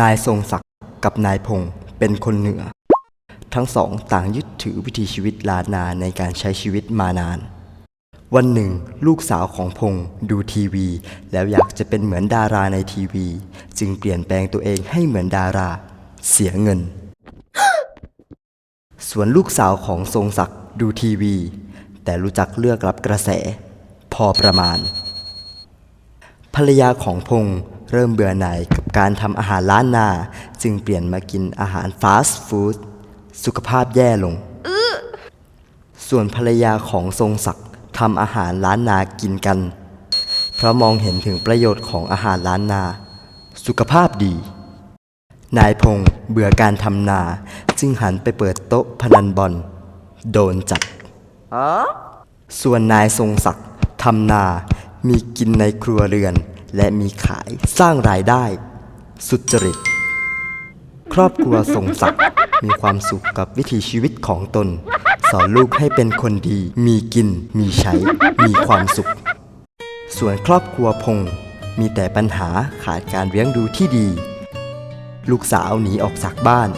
นายทรงศักดิ์กับนายพงศ์เป็นคนเหนือ ทั้งสองต่างยึดถือวิถีชีวิตลาดนาในการใช้ชีวิตมานาน วันหนึ่ง ลูกสาวของพงศ์ดูทีวี แล้วอยากจะเป็นเหมือนดาราในทีวี จึงเปลี่ยนแปลงตัวเองให้เหมือนดารา เสียเงิน ส่วนลูกสาวของทรงศักดิ์ดูทีวี แต่รู้จักเลือกรับกระแส พอประมาณ ภรรยาของพงษ์เริ่มเบื่อหน่ายกับ การทำอาหารล้านนาจึงเปลี่ยนมากินอาหารฟาสต์ฟู้ดสุขภาพแย่ลง ส่วนภรรยาของทรงศักดิ์ทำอาหารล้านนากินกัน เพราะมองเห็นถึงประโยชน์ของอาหารล้านนา สุขภาพดี นายพงษ์เบื่อการทำนาจึงหันไปเปิดโต๊ะพนันบอล โดนจับส่วนนายทรงศักดิ์ทำนา มีกินในครัวเรือน และมีขายสร้างรายได้ สุจริต ครอบครัวทรงศักดิ์มีความสุขกับวิถีชีวิตของตน สอนลูกให้เป็นคนดี มีกิน มีใช้ มีความสุข ส่วนครอบครัวพงษ์มีแต่ปัญหาขาดการเลี้ยงดูที่ดี ลูกสาวหนีออกจากบ้าน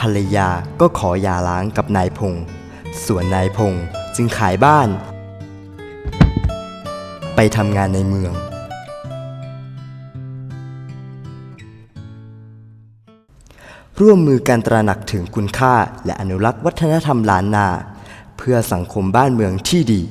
ภรรยาก็ขอหย่าร้างกับนายพงษ์ส่วนนายพงษ์จึงขายบ้าน ไปทำงานในเมือง ร่วมมือการตระหนักถึงคุณค่าและอนุรักษ์วัฒนธรรมล้านนา เพื่อสังคมบ้านเมืองที่ดี